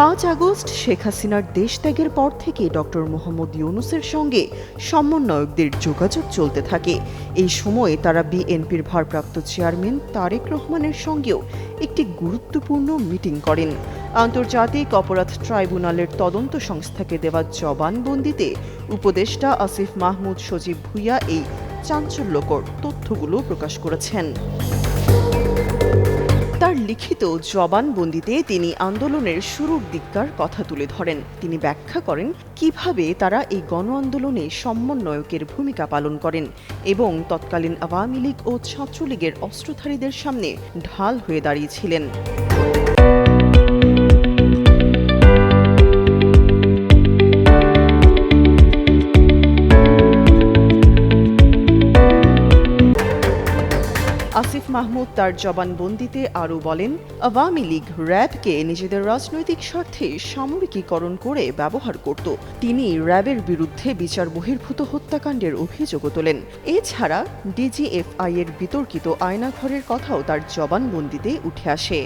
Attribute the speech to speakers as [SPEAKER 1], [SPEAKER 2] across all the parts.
[SPEAKER 1] পাঁচ আগস্ট শেখ হাসিনার দেশ ত্যাগের পর থেকে ডক্টর মোহাম্মদ ইউনুসের সঙ্গে সমন্বয়কদের যোগাযোগ চলতে থাকে। এই সময়ে তারা বিএনপির ভারপ্রাপ্ত চেয়ারম্যান তারেক রহমানের সঙ্গেও একটি গুরুত্বপূর্ণ মিটিং করেন। আন্তর্জাতিক অপরাধ ট্রাইব্যুনালের তদন্ত সংস্থাকে দেওয়া জবানবন্দিতে উপদেষ্টা আসিফ মাহমুদ সজীব ভুইয়া এই চাঞ্চল্যকর তথ্যগুলো প্রকাশ করেছেন। লিখিত জবানবন্দিতে তিনি আন্দোলনের শুরুর দিককার কথা তুলে ধরেন। তিনি ব্যাখ্যা করেন কীভাবে তারা এই গণ আন্দোলনে সমন্বয়কের ভূমিকা পালন করেন এবং তৎকালীন আওয়ামী লীগ ও ছাত্রলীগের অস্ত্রধারীদের সামনে ঢাল হয়ে দাঁড়িয়েছিলেন। আসিফ মাহমুদ তার জবানবন্দিতে আরও বলেন, আওয়ামী লীগ র্যাবকে নিজেদের রাজনৈতিক স্বার্থে সামরিকীকরণ করে ব্যবহার করত। তিনি র্যাবের বিরুদ্ধে বিচার বহির্ভূত হত্যাকাণ্ডের অভিযোগও তোলেন। এছাড়া ডিজিএফআই এর বিতর্কিত আয়নাঘরের কথাও তার জবানবন্দিতে উঠে আসে।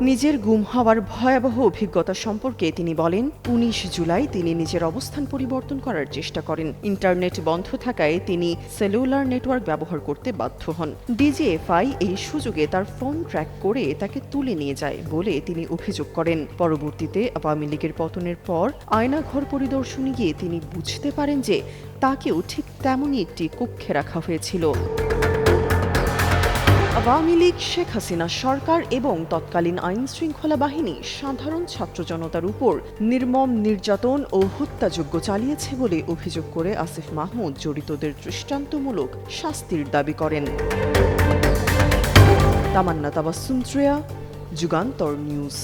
[SPEAKER 1] নিজের গুম হওয়ার ভয়াবহ অভিজ্ঞতা সম্পর্কে তিনি বলেন, উনিশ জুলাই তিনি নিজের অবস্থান পরিবর্তন করার চেষ্টা করেন। ইন্টারনেট বন্ধ থাকায় তিনি সেলুলার নেটওয়ার্ক ব্যবহার করতে বাধ্য হন। ডিজিএফআই এই সুযোগে তার ফোন ট্র্যাক করে তাকে তুলে নিয়ে যায় বলে তিনি অভিযোগ করেন। পরবর্তীতে আওয়ামী লীগের পতনের পর আয়নাঘর পরিদর্শনে গিয়ে তিনি বুঝতে পারেন যে তাকেও ঠিক তেমনই একটি কক্ষে রাখা হয়েছিল। আওয়ামী লীগ, শেখ হাসিনা সরকার এবং তৎকালীন আইন শৃঙ্খলা বাহিনী সাধারণ ছাত্র জনতার উপর নির্মম নির্যাতন ও হত্যাযোগ্য চালিয়েছে বলে অভিযোগ করে আসিফ মাহমুদ জড়িতদের দৃষ্টান্তমূলক শাস্তির দাবি করেন। তামান্না তাবাসুম যুগান্তর নিউজ।